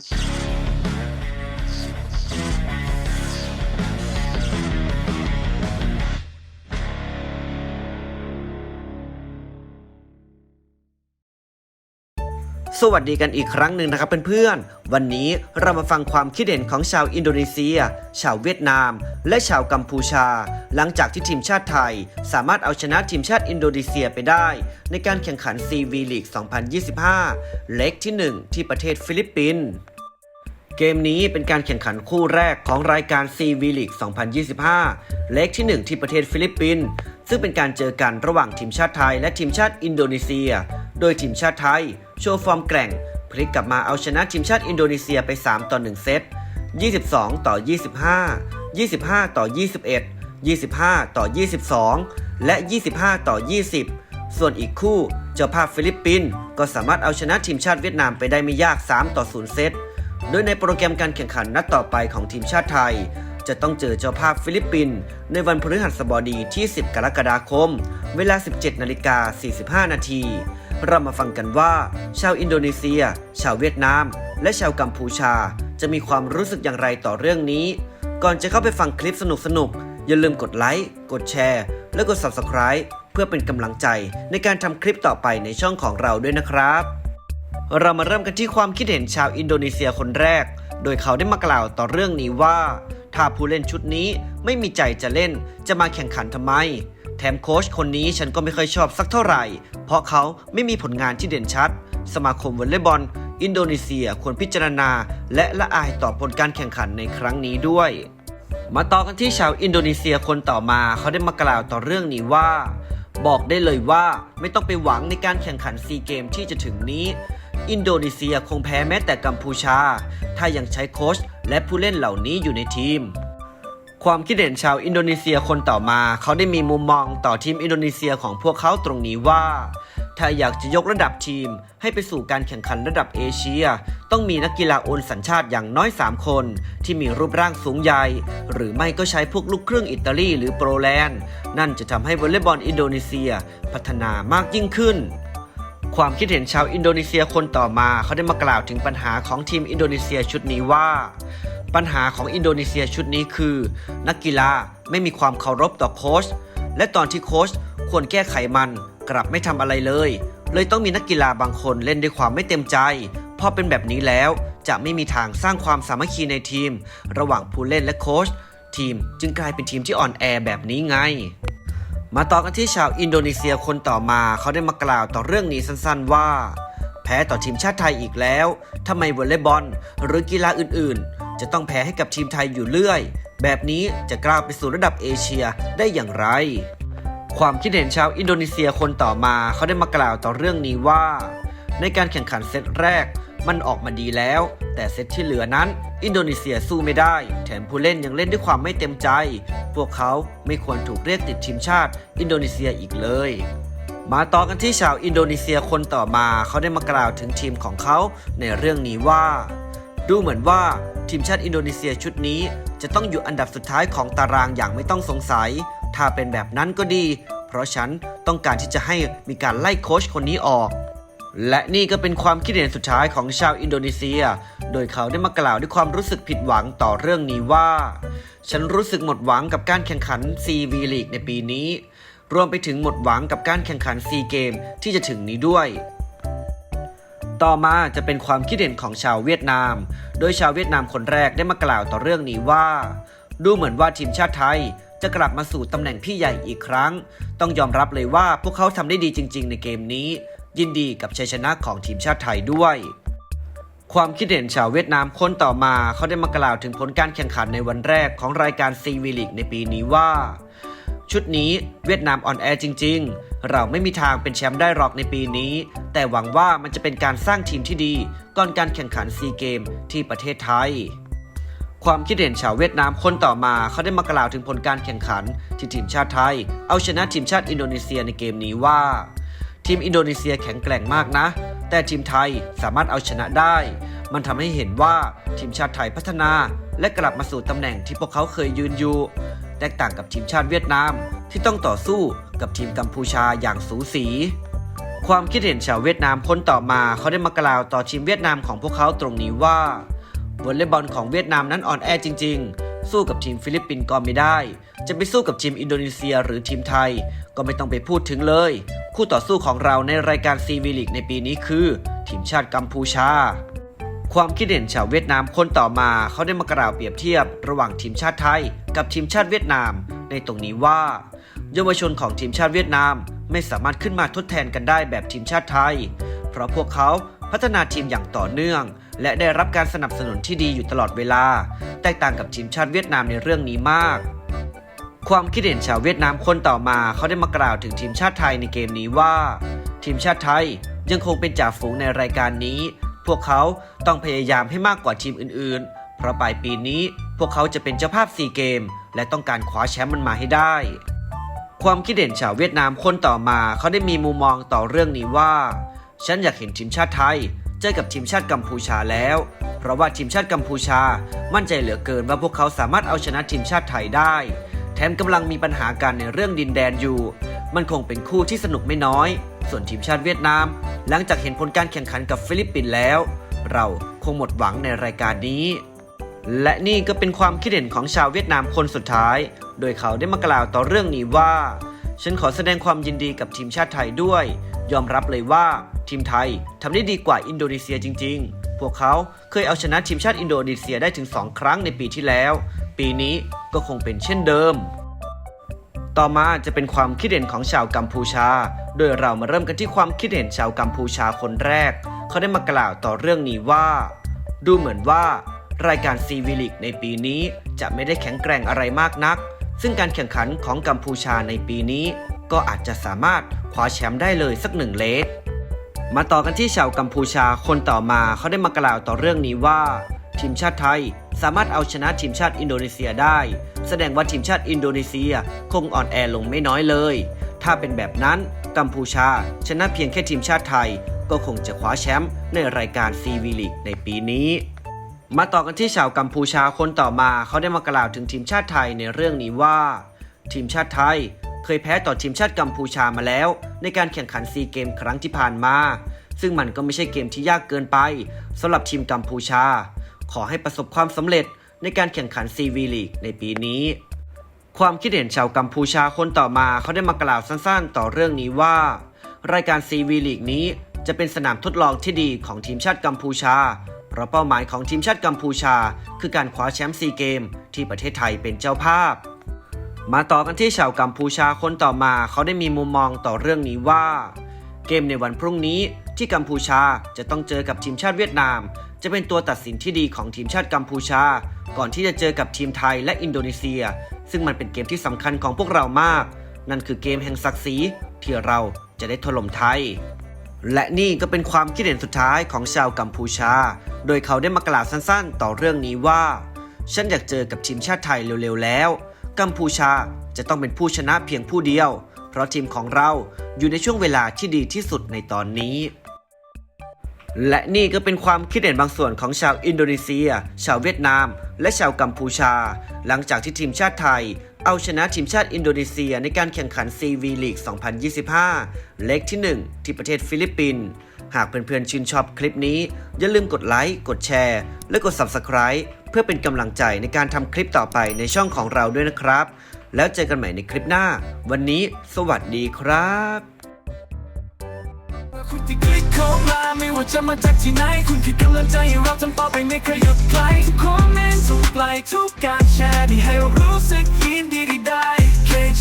much. สวัสดีกันอีกครั้งหนึ่งนะครับเพื่อนๆ วันนี้เรามาฟังความคิดเห็นของชาวอินโดนีเซีย ชาวเวียดนาม และชาวกัมพูชา หลังจากที่ทีมชาติไทย สามารถเอาชนะทีมชาติอินโดนีเซียไปได้ ในการแข่งขัน CV League 2025 เล็กที่ 1 ที่ประเทศฟิลิปปินส์เกมนี้เป็นการแข่งขันคู่แรกของรายการ CV League 2025 เล็กที่ 1 ที่ประเทศฟิลิปปินส์ซึ่งเป็นการเจอกันระหว่างทีมชาติไทย และทีมชาติอินโดนีเซีย โดยทีมชาติไทย โชว์ฟอร์มแกร่ง พลิกกลับมาเอาชนะทีมชาติอินโดนีเซียไป 3 ต่อ 1 เซต 22 ต่อ 25 25 ต่อ 21 25 ต่อ 22 และ 25 ต่อ 20 ส่วนอีกคู่ เจ้าภาพฟิลิปปินส์ก็สามารถเอาชนะทีมชาติเวียดนามไปได้ไม่ยาก 3 ต่อ 0 เซต โดยในโปรแกรมการแข่งขันนัดต่อไปของทีมชาติไทย จะต้องเจอเจ้าภาพฟิลิปปินส์ในวันพฤหัสบดีที่ 10 กรกฎาคม เวลา 17 นาฬิกา 45 นาที เรามาฟังกันว่า ชาวอินโดนีเซีย ชาวเวียดนาม และชาวกัมพูชา จะมีความรู้สึกอย่างไรต่อเรื่องนี้ ก่อนจะเข้าไปฟังคลิปสนุกๆอย่าลืมกดไลค์ กดแชร์ และกด Subscribe เพื่อเป็นกำลังใจในการทำคลิปต่อไปในช่องของเราด้วยนะครับ เรามาเริ่มกันที่ความคิดเห็นชาวอินโดนีเซียคนแรก โดยเขาได้มากล่าวต่อเรื่องนี้ว่า ถ้าผู้เล่นชุดนี้ ไม่มีใจจะเล่น จะมาแข่งขันทำไม แถมโค้ชคนนี้ฉันก็ไม่เคยชอบสักเท่าไหร่ เพราะเขาไม่มีผลงานที่เด่นชัด สมาคมวอลเลย์บอล อินโดนีเซียควรพิจารณา และละอายต่อผลการแข่งขันในครั้งนี้ด้วย มาต่อกันที่ชาวอินโดนีเซียคนต่อมาเขาได้มากล่าวต่อเรื่องนี้ว่า บอกได้เลยว่าไม่ต้องไปหวังในการแข่งขันซีเกมที่จะถึงนี้อินโดนีเซียคงแพ้แม้แต่กัมพูชา ถ้ายังใช้โค้ชและผู้เล่นเหล่านี้อยู่ในทีม ความคิดเห็นชาวอินโดนีเซียคนต่อมา เขาได้มีมุมมองต่อทีมอินโดนีเซียของพวกเขาตรงนี้ว่า ถ้าอยากจะยกระดับทีม ให้ไปสู่การแข่งขันระดับเอเชีย ต้องมีนักกีฬาโอนสัญชาติอย่างน้อย 3 คน ที่มีรูปร่างสูงใหญ่ หรือไม่ก็ใช้พวกลูกครึ่งอิตาลีหรือโปรแลนด์ นั่นจะทำให้วอลเลย์บอลอินโดนีเซีย พัฒนามากยิ่งขึ้น ความคิดเห็นชาวอินโดนีเซียคนต่อมา เขาได้มากล่าวถึงปัญหาของทีมอินโดนีเซียชุดนี้ว่า ปัญหาของอินโดนีเซียชุดนี้คือ นักกีฬาไม่มีความเคารพต่อโค้ชและตอนที่โค้ชควรแก้ไขมันกลับไม่ทำอะไรเลย เลยต้องมีนักกีฬาบางคนเล่นด้วยความไม่เต็มใจพอเป็นแบบนี้แล้วจะไม่มีทางสร้างความสามัคคีในทีม ระหว่างผู้เล่นและโค้ชทีมจึงกลายเป็นทีมที่อ่อนแอแบบนี้ไง มาต่อกันที่ชาวอินโดนีเซียคนต่อมาเขาได้มากล่าวต่อเรื่องนี้สั้นๆว่า แพ้ต่อทีมชาติไทยอีกแล้วทำไมวอลเลย์บอลหรือกีฬาอื่นๆ จะต้องแพ้ให้กับทีมไทยอยู่เรื่อย แบบนี้จะกล้าวไปสู่ระดับเอเชียได้อย่างไร ความคิดเห็นชาวอินโดนีเซียคนต่อมาเขาได้มากล่าวต่อเรื่องนี้ว่า ในการแข่งขันเซตแรกมันออกมาดีแล้ว แต่เซตที่เหลือนั้น อินโดนีเซียสู้ไม่ได้ แถมผู้เล่นยังเล่นด้วยความไม่เต็มใจ พวกเขาไม่ควรถูกเรียกติดทีมชาติ อินโดนีเซียอีกเลยมาต่อกันที่ชาวอินโดนีเซียคนต่อมา เขาได้มากล่าวถึงทีมของเขาในเรื่องนี้ว่า ดูเหมือนว่าทีมชาติอินโดนีเซียชุดนี้ จะต้องอยู่อันดับสุดท้ายของตารางอย่างไม่ต้องสงสัย ถ้าเป็นแบบนั้นก็ดี เพราะฉันต้องการที่จะให้มีการไล่โค้ชคนนี้ออก และนี่ก็เป็นความคิดเห็นสุดท้ายของชาวอินโดนีเซีย โดยเขาได้มากล่าวด้วยความรู้สึกผิดหวังต่อเรื่องนี้ว่า ฉันรู้สึกหมดหวังกับการแข่งขัน CV League ในปีนี้ รวมไปถึงหมดหวังกับการแข่งขันซีเกมที่จะถึงนี้ด้วย ต่อมาจะเป็นความคิดเห็นของชาวเวียดนาม โดยชาวเวียดนามคนแรกได้มากล่าวต่อเรื่องนี้ว่า ดูเหมือนว่าทีมชาติไทยจะกลับมาสู่ตำแหน่งพี่ใหญ่อีกครั้ง ต้องยอมรับเลยว่าพวกเขาทำได้ดีจริง ๆ ในเกมนี้ ยินดีกับชัยชนะของทีมชาติไทยด้วย ความคิดเห็นชาวเวียดนามคนต่อมาเขาได้มากล่าวถึงผลการแข่งขันในวันแรกของรายการซีวีลิกในปีนี้ว่า ชุดนี้เวียดนามอ่อนแอจริง ๆ เราไม่มีทางเป็นแชมป์ได้หรอกในปีนี้ แต่หวังว่ามันจะเป็นการสร้างทีมที่ดี ก่อนการแข่งขันซีเกมที่ประเทศไทยความคิดเห็นชาวเวียดนามคนต่อมาเขาได้มากล่าวถึงผลการแข่งขันที่ทีมชาติไทย เอาชนะทีมชาติอินโดนีเซียในเกมนี้ว่า ทีมอินโดนีเซียแข็งแกร่งมากนะ แต่ทีมไทยสามารถเอาชนะได้ มันทำให้เห็นว่าทีมชาติไทยพัฒนา และกลับมาสู่ตำแหน่งที่พวกเขาเคยยืนอยู่ แตกต่างกับทีมชาติเวียดนาม ที่ต้องต่อสู้กับทีมกัมพูชาอย่างสูสี ความคิดเห็นชาวเวียดนามคนต่อมาเขาได้มากล่าวต่อทีมเวียดนามของพวกเขาตรงนี้ว่าวอลเลย์บอลของเวียดนามนั้นอ่อนแอจริง ๆ สู้กับทีมฟิลิปปินส์ก็ไม่ได้ จะไปสู้กับทีมอินโดนีเซียหรือทีมไทย ก็ไม่ต้องไปพูดถึงเลย คู่ต่อสู้ของเราในรายการซีวีลีกในปีนี้คือ ทีมชาติกัมพูชา ความคิดเห็นชาวเวียดนามคนต่อมาเขาได้มากล่าวเปรียบเทียบ ระหว่างทีมชาติไทย กับทีมชาติเวียดนาม ในตรงนี้ว่าเยาวชนของทีมชาติเวียดนามไม่สามารถขึ้นมาทดแทนกันได้แบบทีมชาติไทย เพราะพวกเขาพัฒนาทีมอย่างต่อเนื่อง และได้รับการสนับสนุนที่ดีอยู่ตลอดเวลา แตกต่างกับทีมชาติเวียดนามในเรื่องนี้มาก ความคิดเห็นชาวเวียดนามคนต่อมาเขาได้มากล่าวถึงทีมชาติไทยในเกมนี้ว่า ทีมชาติไทยยังคงเป็นจ่าฝูงในรายการนี้ พวกเขาต้องพยายามให้มากกว่าทีมอื่นๆ เพราะปลายปีนี้พวกเขาจะเป็นเจ้าภาพซีเกม และต้องการคว้าแชมป์มันมาให้ได้ ความคิดเห็นชาวเวียดนามคนต่อมาเขาได้มีมุมมองต่อเรื่องนี้ว่า ฉันอยากเห็นทีมชาติไทยเจอกับทีมชาติกัมพูชาแล้ว เพราะว่าทีมชาติกัมพูชา มั่นใจเหลือเกินว่าพวกเขาสามารถเอาชนะทีมชาติไทยได้ ถมกำลังมีปัญหากันในเรื่องดินแดนอยู่ มันคงเป็นคู่ที่สนุกไม่น้อย ส่วนทีมชาติเวียดนาม หลังจากเห็นผลการแข่งขันกับฟิลิปปินส์แล้ว เราคงหมดหวังในรายการนี้ และนี่ก็เป็นความคิดเห็นของชาวเวียดนามคนสุดท้าย โดยเขาได้มากล่าวต่อเรื่องนี้ว่า ฉันขอแสดงความยินดีกับทีมชาติไทยด้วย ยอมรับเลยว่าทีมไทยทำได้ดีกว่าอินโดนีเซียจริง ๆ พวกเขาเคยเอาชนะทีมชาติอินโดนีเซียได้ถึง 2 ครั้งในปีที่แล้ว ปีนี้ ก็คงเป็นเช่นเดิม ต่อมาจะเป็นความคิดเห็นของชาวกัมพูชา โดยเรามาเริ่มกันที่ความคิดเห็นชาวกัมพูชาคนแรก เขาได้มากล่าวต่อเรื่องนี้ว่า ดูเหมือนว่ารายการซีวิลิกในปีนี้จะไม่ได้แข็งแกร่งอะไรมากนัก ซึ่งการแข่งขันของกัมพูชาในปีนี้ ก็อาจจะสามารถคว้าแชมป์ได้เลยสักหนึ่งเลสมาต่อกันที่ชาวกัมพูชาคนต่อมาเขาได้มากล่าวต่อเรื่องนี้ว่า ทีมชาติไทย สามารถเอาชนะทีมชาติอินโดนีเซียได้ แสดงว่าทีมชาติอินโดนีเซียคงอ่อนแอลงไม่น้อยเลย ถ้าเป็นแบบนั้นกัมพูชา ชนะเพียงแค่ทีมชาติไทย ก็คงจะคว้าแชมป์ในรายการซีวีลีกในปีนี้ มาต่อกันที่ชาวกัมพูชาคนต่อมาเขาได้มากล่าวถึงทีมชาติไทยในเรื่องนี้ว่า ทีมชาติไทยเคยแพ้ต่อทีมชาติกัมพูชามาแล้ว ในการแข่งขันซีเกมครั้งที่ผ่านมา ซึ่งมันก็ไม่ใช่เกมที่ยากเกินไปสำหรับทีมกัมพูชา ขอให้ประสบความสำเร็จในการแข่งขันซีวีลีกในปีนี้ ความคิดเห็นชาวกัมพูชาคนต่อมาเขาได้มากล่าวสั้นๆ ต่อเรื่องนี้ว่า รายการซีวีลีกนี้จะเป็นสนามทดลองที่ดีของทีมชาติกัมพูชา เพราะเป้าหมายของทีมชาติกัมพูชา คือการคว้าแชมป์ซีเกม ที่ประเทศไทยเป็นเจ้าภาพ มาต่อกันที่ชาวกัมพูชาคนต่อมาเขาได้มีมุมมองต่อเรื่องนี้ว่า เกมในวันพรุ่งนี้ ที่กัมพูชาจะต้องเจอกับทีมชาติเวียดนาม จะเป็นตัวตัดสินที่ดีของทีมชาติกัมพูชา ก่อนที่จะเจอกับทีมไทยและอินโดนีเซีย ซึ่งมันเป็นเกมที่สำคัญของพวกเรามาก นั่นคือเกมแห่งศักดิ์ศรีที่เราจะได้ถล่มไทย และนี่ก็เป็นความคิดเห็นสุดท้ายของชาวกัมพูชา โดยเขาได้มากล่าวสั้นๆ ต่อเรื่องนี้ว่า ฉันอยากเจอกับทีมชาติไทยเร็วๆแล้ว กัมพูชาจะต้องเป็นผู้ชนะเพียงผู้เดียว เพราะทีมของเราอยู่ในช่วงเวลาที่ดีที่สุดในตอนนี้ และนี่ก็เป็นความคิดเห็นบางส่วนของชาวอินโดนีเซีย ชาวเวียดนาม และชาวกัมพูชา หลังจากที่ทีมชาติไทย เอาชนะทีมชาติอินโดนีเซียในการแข่งขัน CV League 2025 เล็กที่ 1 ที่ประเทศฟิลิปปินส์ หากเพื่อนๆชื่นชอบคลิปนี้ อย่าลืมกดไลค์ กดแชร์ และกด Subscribe เพื่อเป็นกำลังใจในการทำคลิปต่อไปในช่องของเราด้วยนะครับ แล้วเจอกันใหม่ในคลิปหน้า วันนี้ สวัสดีครับ เข้ามาไม่ว่าจะมาจากที่ไหน คุณคือกำลังใจเราจำต่อไปไม่เคยหยุดไกลทุกคอมเมนต์ทุกไลค์ทุกการแชร์ที่ให้รู้สึกยินดีได้